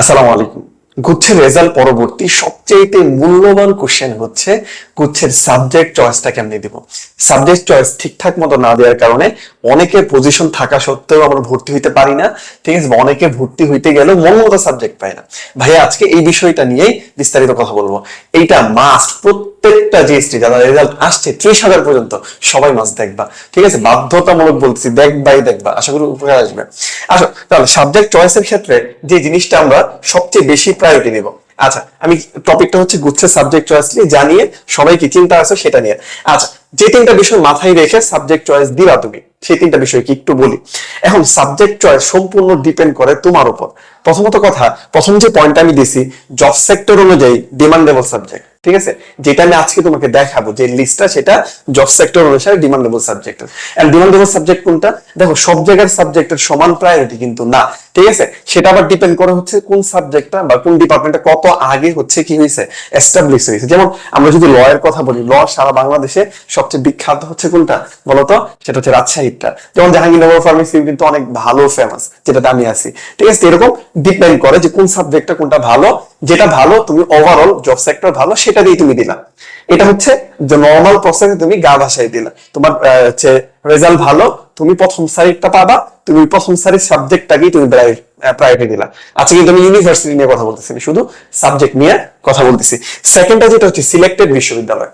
আসসালামু আলাইকুম। গুচ্ছের রেজাল্ট পরবর্তী সবচেয়ে মূল্যবান কোশ্চেন হচ্ছে গুচ্ছের সাবজেক্ট চয়েসটা কেমনে দিব? সাবজেক্ট চয়েস ঠিকঠাক মতো না দেওয়ার কারণে অনেকে পজিশন থাকা সত্ত্বেও আমরা ভর্তি হইতে পারি না। ঠিক আছে? অনেকে ভর্তি হইতে গেলেও মন মতো সাবজেক্ট পায় না। ভাইয়া, আজকে এই বিষয়টা নিয়েই বিস্তারিত কথা বলব। এইটা মাস্ট প্রত্যেকটা জিএসটি যারা রেজাল্ট আসছে, ত্রিশ হাজার পর্যন্ত সবাই মাছ দেখবা। ঠিক আছে? বাধ্যতামূলক বলতেছি, দেখবাই দেখবা। আশা করি উপকার আসবে। আসো, তাহলে সাবজেক্ট চয়েসের ক্ষেত্রে যে জিনিসটা আমরা সবচেয়ে বেশি প্রায়োরিটি দেব আচ্ছা আমি টপিকটা হচ্ছে গুচ্ছের সাবজেক্ট চয়েস নিয়ে জানিয়ে সবাই কি চিন্তা আছে সেটা নিয়ে। আচ্ছা যে তিনটা বিষয় মাথায় রেখে সাবজেক্ট চয়েস দিবা তুমি, সেই তিনটা বিষয় কি একটু বলি। এখন সাবজেক্ট চয়েস সম্পূর্ণ ডিপেন্ড করে তোমার উপর। প্রথমত কথা, প্রথম যে পয়েন্ট আমি দিছি জব সেক্টর অনুযায়ী ডিমান্ডেবল সাবজেক্ট ঠিক আছে? যেটা আমি আজকে তোমাকে দেখাবো, যে লিস্টটা সেটা জব সেক্টর অনুসারে demandable subject and demandable subject কোনটা? দেখো, সব জায়গার সাবজেক্টের সমান প্রায়োরিটি কিন্তু না, ঠিক আছে? সেটা আবার ডিপেন্ড করে হচ্ছে কোন সাবজেক্টটা বা কোন ডিপার্টমেন্টটা কত আগে হচ্ছে কি হয়েছে এস্টাবলিশ হয়েছে। যেমন আমরা যদি ল কথা বলি ল সারা বাংলাদেশে সবচেয়ে বিখ্যাত হচ্ছে কোনটা? বলতো? সেটা হচ্ছে রাজশাহীটা যেমন জাহাঙ্গীরনগর ফার্মেসি কিন্তু অনেক ভালো ফেমাস যেটাতে আমি আছি। ঠিক আছে? এরকম ডিপেন্ড করে যে কোন সাবজেক্টটা কোনটা ভালো যেটা ভালো তুমি ওভারঅল জব সেক্টর ভালো সেটা দিয়ে তুমি দিলা। এটা হচ্ছে যে নর্মাল প্রসেসে তুমি গা ভাষায় দিলা। তোমার হচ্ছে রেজাল্ট ভালো তুমি প্রথম সারিটা পাবা তুমি প্রথম সারির সাবজেক্টটাকেই তুমি প্রায়োরিটি দিলা। আচ্ছা কিন্তু আমি ইউনিভার্সিটি নিয়ে কথা বলতেছি শুধু সাবজেক্ট নিয়ে কথা বলতেছি। সেকেন্ডটা যেটা হচ্ছে সিলেক্টেড বিশ্ববিদ্যালয়।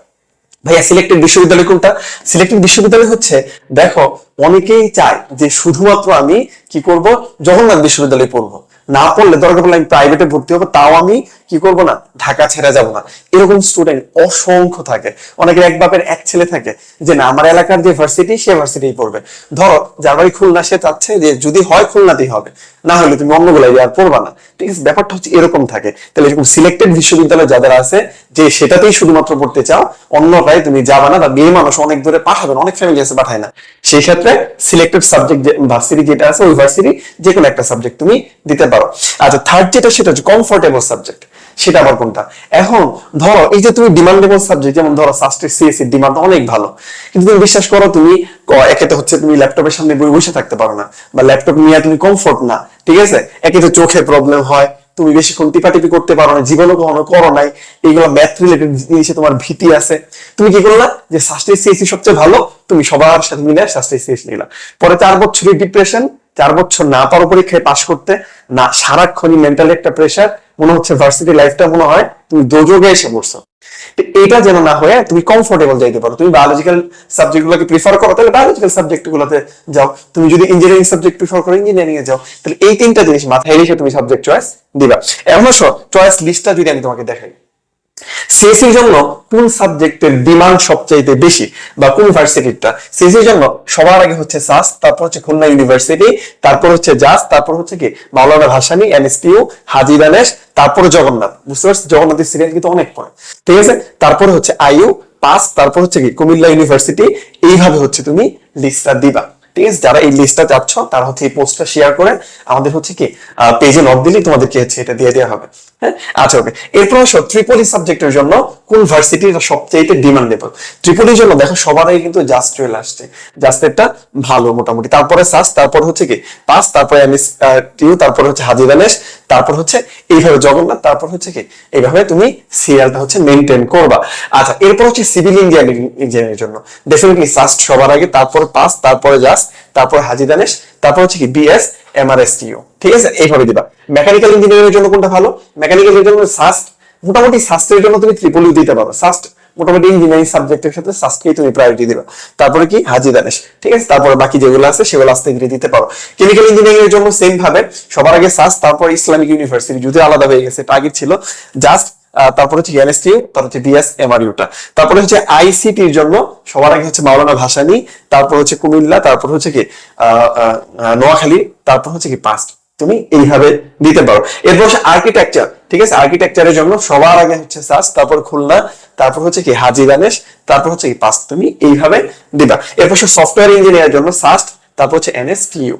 ভাইয়া সিলেক্টেড বিশ্ববিদ্যালয় কোনটা? সিলেক্টেড বিশ্ববিদ্যালয় হচ্ছে দেখো অনেকেই চায় যে শুধুমাত্র আমি কি করব? জগন্নাথ বিশ্ববিদ্যালয়ে পড়ব। না পড়লে দরকার পড়লে আমি প্রাইভেটে ভর্তি হব, তাও আমি কি করব না? ঢাকা ছেড়ে যাব না। এরকম স্টুডেন্ট অসংখ্য থাকে। অনেকের এক বাপের এক ছেলে থাকে যে না, আমার এলাকার যে ভার্সিটি সে ভার্সিটি পড়বে। ধরো, যার বাড়ি খুলনা, সে চাচ্ছে যে যদি হয় খুলনাতেই হবে। না হলে তুমি অন্য গুলাই আর পড়বা না। ঠিক আছে, ব্যাপারটা হচ্ছে এরকম থাকে। তাহলে এরকম সিলেক্টেড বিশ্ববিদ্যালয় যাদের আছে, যে সেটাতেই শুধুমাত্র পড়তে চাও অন্য অন্যটাই তুমি যাবা না বা মেয়ে মানুষ অনেক দূরে পাঠাবে অনেক ফ্যামিলি আছে পাঠায় না। সেই ক্ষেত্রে সিলেক্টেড সাবজেক্ট ভার্সিটি যেটা আছে, ওই ভার্সিটি যে কোনো একটা সাবজেক্ট তুমি দিতে পারো। আচ্ছা থার্ড যেটা সেটা হচ্ছে কমফোর্টেবল সাবজেক্ট সেটা আবার কোনটা? এখন ধরো, এই যে তুমি ডিমান্ডেবল সাবজেক্ট যেমন ধরো সাস্টে সিএসসি ডিমান্ড অনেক ভালো। কিন্তু তুমি বিশ্বাস করো, তুমি একেতে হচ্ছে তুমি ল্যাপটপের সামনে বই বসে থাকতে পারো না। বা ল্যাপটপ নিয়ে তুমি কমফোর্ট না, ঠিক আছে? একেতে চোখে প্রবলেম হয় তুমি বেশিক্ষণ টিপাটিপি করতে পারো না, জীবনও কখনো করো নাই। এইগুলো ম্যাথ রিলেটেড জিনিসে তোমার ভীতি আছে। তুমি কি করলা? যে সাস্টে সিএসি সবচেয়ে ভালো, তুমি সবার সাথে মিলে সাস্টে সিএসি নিলা। পরে চার বছরের ডিপ্রেশন চার বছর না পারো পরীক্ষায় পাশ করতে, না সারাক্ষণই মেন্টালি একটা প্রেশার মনে হচ্ছে ভার্সিটি লাইফটা মনে হয় তুমি দোযোগে এসে পড়ছো। এটা যেন না হয়ে তুমি কমফোর্টেবল যাইতে পারো। তুমি বায়োলজিক্যাল সাবজেক্ট গুলোকে প্রিফার করো, তাহলে বায়োলজিক্যাল সাবজেক্ট গুলোতে যাও। তুমি যদি ইঞ্জিনিয়ারিং সাবজেক্ট প্রিফার করো ইঞ্জিনিয়ারিং এ যাও। তাহলে এই তিনটা জিনিস মাথায় রেখে তুমি সাবজেক্ট চয়েস দিবা। এমন চয়েস লিস্টটা যদি আমি তোমাকে দেখাই। সিএসির জন্য কোন সাবজেক্টের ডিমান্ড সবচাইতে বেশি বা কোন ভার্সিটিটা সিএসির জন্য সবার আগে হচ্ছে সাস তারপর হচ্ছে খুলনা ইউনিভার্সিটি, তারপর হচ্ছে জাস তারপর হচ্ছে কি? মাওলানা ভাসানী, এনএসপিউ, হাজি দানেশ, তারপরে জগন্নাথ। বুঝতে পারছি জগন্নাথের সিরিয়াল কিন্তু অনেক পড়ে ঠিক আছে? তারপর হচ্ছে আইইউ, পাস, তারপর হচ্ছে কি? কুমিল্লা ইউনিভার্সিটি। এইভাবে হচ্ছে তুমি লিস্টটা দিবা। ঠিক আছে? যারা এই লিস্টটা চাচ্ছ, তারা হচ্ছে এই পোস্টটা শেয়ার করে আমাদের হচ্ছে কি পেজে নক দিলেই তোমাদেরকে হচ্ছে এটা দিয়ে দেওয়া হবে। আচ্ছা ওকে এরপর আসো ত্রিপলি সাবজেক্টের জন্য। কোন ভার্সিটির সবচেয়ে ডিমান্ডেবল? ত্রিপলির জন্য দেখো সবার আগে কিন্তু জাস্ট চলে আসছে। জাস্টেরটা ভালো মোটামুটি। তারপরে সাস, তারপর হচ্ছে কি? পাস, তারপরে এমএস টিউ, তারপর হচ্ছে হাজি দানেশ, তারপর হচ্ছে এইভাবে জগন্নাথ, তারপর হচ্ছে কি? এইভাবে তুমি সিরিয়ালটা হচ্ছে মেনটেন করবা। আচ্ছা এরপর হচ্ছে সিভিল ইঞ্জিনিয়ারিং ইঞ্জিনিয়ারিং জন্য। ডেফিনেটলি সাস্ট সবার আগে, তারপর পাস, তারপরে জাস্ট তারপর হাজি দানেশ, তারপর হচ্ছে কি? বিএস এমআরএসটিও ঠিক আছে? এইভাবে দিবা। মেকানিক্যাল ইঞ্জিনিয়ারিং এর জন্য কোনটা ভালো? মেকানিক্যাল এর জন্য সাস্ট মোটামুটি সাস্টের জন্য তুমি ত্রিপলি দিতে পারো। সাস্ট মোটামুটি ইঞ্জিনিয়ারিং সাবজেক্টের ক্ষেত্রে সাস্টকেই তুমি প্রায়োরিটি দিবা। তারপরে কি? হাজি দানেশ। ঠিক আছে? তারপরে বাকি যেগুলো আছে, সেগুলো আস্তে ধীরে দিতে পারো। কেমিক্যাল ইঞ্জিনিয়ারিং এর জন্য সেম ভাবে, সবার আগে সাস তারপর ইসলামিক ইউনিভার্সিটি যদি আলাদা হয়ে গেছে টার্গেট ছিল। জাস্ট তারপরে হচ্ছে এনএসটিউ তারপর হচ্ছে বিএস এমআরইউটা তারপরে হচ্ছে আইসিটির জন্য, সবার আগে হচ্ছে মাওলানা ভাসানী, তারপর হচ্ছে কুমিল্লা, তারপর হচ্ছে কি? নোয়াখালী, তারপর হচ্ছে কি পাস্ট তুমি এইভাবে দিতে পারো। এরপর হচ্ছে আর্কিটেকচার ঠিক আছে? আর্কিটেকচারের জন্য সবার আগে হচ্ছে সাস তারপর খুলনা, তারপর হচ্ছে কি হাজি দানেশ তারপর হচ্ছে কি পাস তুমি এইভাবে দিবা। এরপর সফটওয়্যার ইঞ্জিনিয়ারের জন্য সাস্ট তারপর হচ্ছে এনএসটিইউ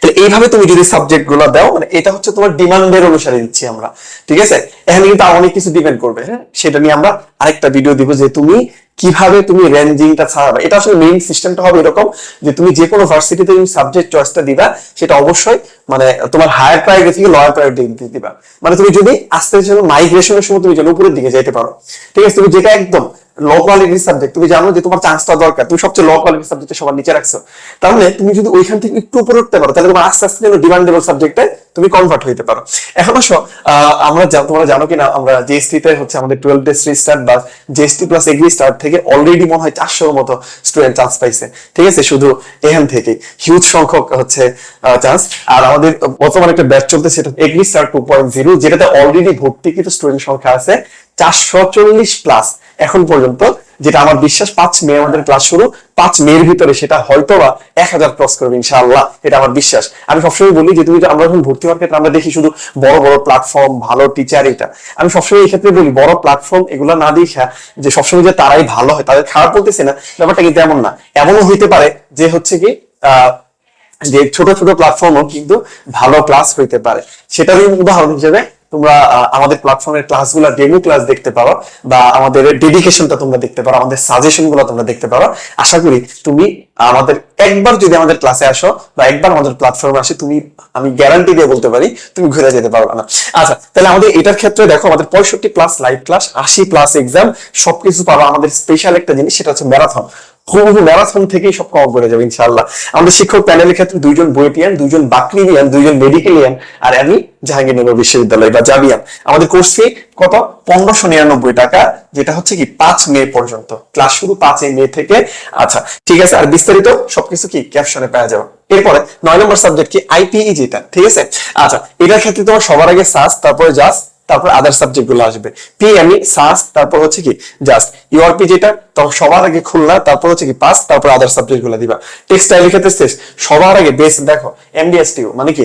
তাহলে এইভাবে তুমি যদি সাবজেক্টগুলো দাও মানে এটা হচ্ছে তোমার ডিমান্ডের অনুসারে দিচ্ছি আমরা, ঠিক আছে? এখানে কিন্তু অনেক কিছু ডিপেন্ড করবে হ্যাঁ? সেটা নিয়ে আমরা আরেকটা ভিডিও দিব যে তুমি কীভাবে তুমি র্যাঙ্কিংটা ছাড়াবে। এটা আসলে মেইন সিস্টেমটা হবে এরকম যে তুমি যে কোনো ভার্সিটিতে তুমি সাবজেক্ট চয়েসটা দিবা, সেটা অবশ্যই মানে তোমার হায়ার প্রায়োরিটি থেকে লোয়ার প্রায়োরিটি দিবা। মানে তুমি যদি আস্তে আস্তে মাইগ্রেশনের সময় তুমি যেন উপরের দিকে যেতে পারো, ঠিক আছে? তুমি যেটা একদম লো কোয়ালিটির সাবজেক্ট তুমি জানো যে তোমার চান্সটা দরকার, তুমি সবচেয়ে লো কোয়ালিটির সাবজেক্টে সবার নিচে রাখছো। তাহলে তুমি যদি ওইখান থেকে একটু উপরে উঠতে পারো, তাহলে তোমার আস্তে আস্তে ডিমান্ডেবল সাবজেক্টে তুমি কনভার্ট হইতে পারো। এখন অবশ্য আমরা তোমরা জানো কিনা, আমরা জিএসটি তে হচ্ছে আমাদের টুয়েলভ ডে স্টার্ট বা জিএসটি প্লাস এগ্রি স্টার্ট থেকে অলরেডি মনে হয় চারশোর মতো স্টুডেন্ট চান্স পাইছে। ঠিক আছে? শুধু এখান থেকে হিউজ সংখ্যক হচ্ছে চান্স আর আমাদের বর্তমানে একটা ব্যাচ চলতে সেটা agri star two point zero যেটাতে অলরেডি ভর্তিকৃত স্টুডেন্ট সংখ্যা আছে চারশো চল্লিশ প্লাস এখন পর্যন্ত যেটা আমার বিশ্বাস পাঁচ মে আমাদের ক্লাস শুরু, পাঁচ মেয়ের ভিতরে সেটা হয়তো বা এক হাজার ক্রস করবে, ইনশাআল্লাহ, এটা আমার বিশ্বাস। আমি সবসময় বলি যে, তুমি আমরা যখন ভর্তি হওয়ার ক্ষেত্রে আমরা দেখি শুধু বড় বড় প্ল্যাটফর্ম ভালো টিচার এটা। আমি সবসময় এই ক্ষেত্রে বলি, বড় প্ল্যাটফর্ম এগুলো না দেখা যে সবসময় যে তারাই ভালো হয়, তাদের খারাপ বলতেছে না, ব্যাপারটা কিন্তু এমন না। এমনও হইতে পারে যে হচ্ছে কি, আহ, যে ছোট ছোট প্ল্যাটফর্মও কিন্তু ভালো ক্লাস হইতে পারে। সেটারই উদাহরণ হিসেবে তোমরা আমাদের প্ল্যাটফর্মের ক্লাসগুলো ডেমো ক্লাস দেখতে পারো, বা আমাদের ডেডিকেশনটা তোমরা দেখতে পারো, আমাদের সাজেশনগুলো তোমরা দেখতে পারো। আশা করি তুমি আমাদের, একবার যদি আমাদের ক্লাসে আসো, বা একবার আমাদের প্ল্যাটফর্মে আসে, তুমি, আমি গ্যারান্টি দিয়ে বলতে পারি, তুমি ঘুরে যেতে পারবে না। আচ্ছা তাহলে আমাদের এটার ক্ষেত্রে দেখো, আমাদের পঁয়ষট্টি প্লাস লাইভ ক্লাস আশি প্লাস এক্সাম সবকিছু পাবো। আমাদের স্পেশাল একটা জিনিস, সেটা হচ্ছে ম্যারাথন হুবহু ম্যারাথন থেকেই সব কভার করে যাবে, ইনশাআল্লাহ। আমাদের শিক্ষক প্যানেলের ক্ষেত্রে দুইজন বুয়েটিয়ান দুইজন বাকরিবিয়ান দুইজন মেডিকেলিয়ান আর আমি জাহাঙ্গীরনগর বিশ্ববিদ্যালয় বা জাবিয়ান আমাদের কোর্স ফি কত? পনেরোশো নিরানব্বই টাকা, যেটা হচ্ছে কি পাঁচ মে পর্যন্ত। ক্লাস শুরু পাঁচই মে থেকে। আচ্ছা ঠিক আছে, আর বিস্তারিত সবকিছু কি ক্যাপশনে পাওয়া যাবে। এরপরে নয় নম্বর সাবজেক্ট কি? আইপিই যেটা, ঠিক আছে? আচ্ছা এটার ক্ষেত্রে তোমার সবার আগে সাস তারপরে জাস্ট তারপর আদার সাবজেক্টগুলো আসবে। পিএমই সাস তারপর হচ্ছে কি জাস্ট ইউআরপি যেটা তখন সবার আগে খুলনা, তারপর হচ্ছে কি পাস তারপর আদার সাবজেক্টগুলো দিবা। টেক্সটাইল ক্ষেত্রে শেষ, সবার আগে বেস দেখো এমডিএসটিউ মানে কি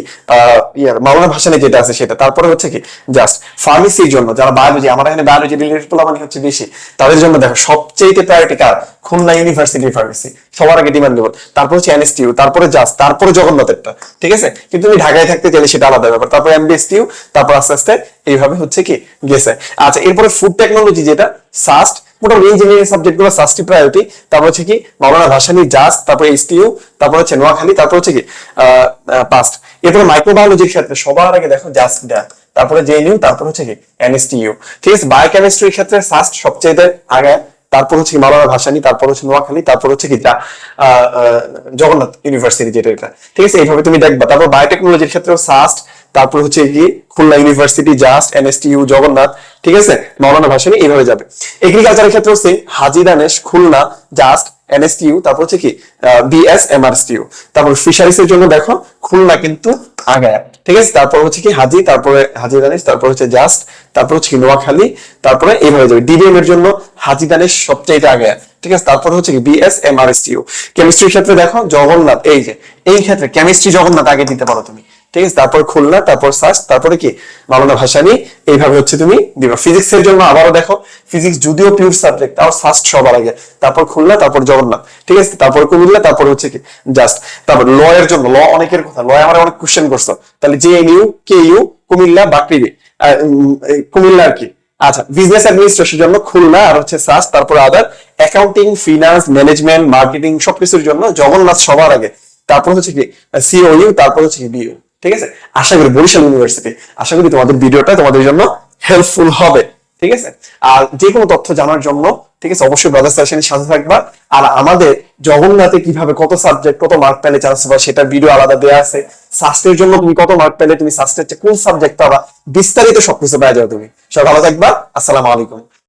ইয়ার মাওলানা ভাষানে যেটা আছে সেটা। তারপরে হচ্ছে কি জাস্ট ফার্মেসির জন্য, যারা বায়োলজি আমার এখানে বায়োলজি রিলেটেড পোলা মানে হচ্ছে বেশি, তাদের জন্য দেখো সবচেয়ে প্রায়োরিটি কার? খুলনা ইউনিভার্সিটি ফার্মেসি সবার আগে ডিমান্ড দেবো তারপর হচ্ছে এনএসটিউ তারপরে জাস্ট তারপরে জগন্নাথেরটা ঠিক আছে? কিন্তু তুমি ঢাকায় থাকতে চাইলে সেটা আলাদা ব্যাপার। তারপর এমবিএসটিউ তারপর আস্তে আস্তে এইভাবে হচ্ছে কি গেছে। আচ্ছা এরপরে ফুড টেকনোলজি যেটা সাস্ট মোটামুটি ইঞ্জিনিয়ারিং সাবজেক্টগুলো সাস্টি প্রায়োরিটি তারপর হচ্ছে কি মাওলানা ভাসানি জাস্ট তারপর এসটিইউ তারপর হচ্ছে নোয়াখালী, তারপর হচ্ছে কি পাস্ট এরপরে মাইক্রোবায়োলজির ক্ষেত্রে সবার আগে দেখো জাস্ট ড্যাক তারপরে জেএনইউ তারপর হচ্ছে কি এনএসটিইউ ঠিক আছে? বায়োকেমিস্ট্রির ক্ষেত্রে সাস্ট সবচেয়ে আগে। তারপর হচ্ছে কি মাওলানা ভাসানি তারপর হচ্ছে নোয়াখালী তারপর হচ্ছে আহ, জগন্নাথ ইউনিভার্সিটি যেটা এটা। ঠিক আছে? এইভাবে তুমি দেখবা। তারপর বায়োটেকনোলজির ক্ষেত্রেও সাস্ট তারপর হচ্ছে কি Khulna university JUST NSTU Jagannath ঠিক আছে? মাওলানা ভাসানি এইভাবে যাবে। এগ্রিকালচারের ক্ষেত্রেও same Haji Danesh Khulna JUST NSTU তারপর হচ্ছে কি বিএস এমআরসটিইউ তারপর ফিশারিজ এর জন্য দেখো খুলনা কিন্তু আগায়। ঠিক আছে? তারপর হচ্ছে কি হাজি তারপরে হাজি দানেশ তারপর হচ্ছে জাস্ট তারপর হচ্ছে নোয়াখালী, তারপরে এইভাবে যাবে ডিবিএম এর জন্য হাজিদানের সবচাইতে আগে। ঠিক আছে? তারপর হচ্ছে বিএস এমআরএসটিইউ কেমিস্ট্রির ক্ষেত্রে দেখো, জগন্নাথ, এই যে, এই ক্ষেত্রে কেমিস্ট্রি জগন্নাথ আগে দিতে পারো তুমি। ঠিক আছে তারপর খুলনা, তারপর সার্চ তারপরে কি? মাওলানা ভাসানি এইভাবে হচ্ছে তুমি দিবা। ফিজিক্স এর জন্য আবারও দেখো ফিজিক্স যদিও পিওর সাবজেক্ট তাও ফার্স্ট সবার আগে। তারপর খুলনা, তারপর জগন্নাথ। ঠিক আছে? তারপর কুমিল্লা, তারপর হচ্ছে কি? জাস্ট তারপর ল এর জন্য ল অনেকের কথা। ল আমার অনেক কোশ্চেন করছ। তাহলে J N U K U Comilla বাকরিবি Comilla আর কি। আচ্ছা বিজনেস অ্যাডমিনিস্ট্রেশনের জন্য খুলনা আর হচ্ছে সাস তারপর other accounting finance management marketing সবকিছুর জন্য জগন্নাথ সবার আগে। তারপর হচ্ছে কি? সিওইউ তারপর হচ্ছে কি? বিইউ ঠিক আছে? আশা করি বরিশাল ইউনিভার্সিটি আশা করি তোমাদের ভিডিওটা তোমাদের জন্য হেল্পফুল হবে, ঠিক আছে? আর যে কোনো তথ্য জানার জন্য, ঠিক আছে, অবশ্যই ব্রাদার সেশনের সাথে থাকবা। আর আমাদের জগন্নাথে কীভাবে কত সাবজেক্ট কত মার্ক পেলে চান্স পাবা সেটা ভিডিও আলাদা দেওয়া আছে। সাস্টের জন্য তুমি কত মার্ক পেলে, তুমি সাস্টের কোন সাবজেক্ট পাবা, বিস্তারিত সবকিছু পাওয়া যাবে তুমি। সব ভালো থাকবা, আসসালামু আলাইকুম।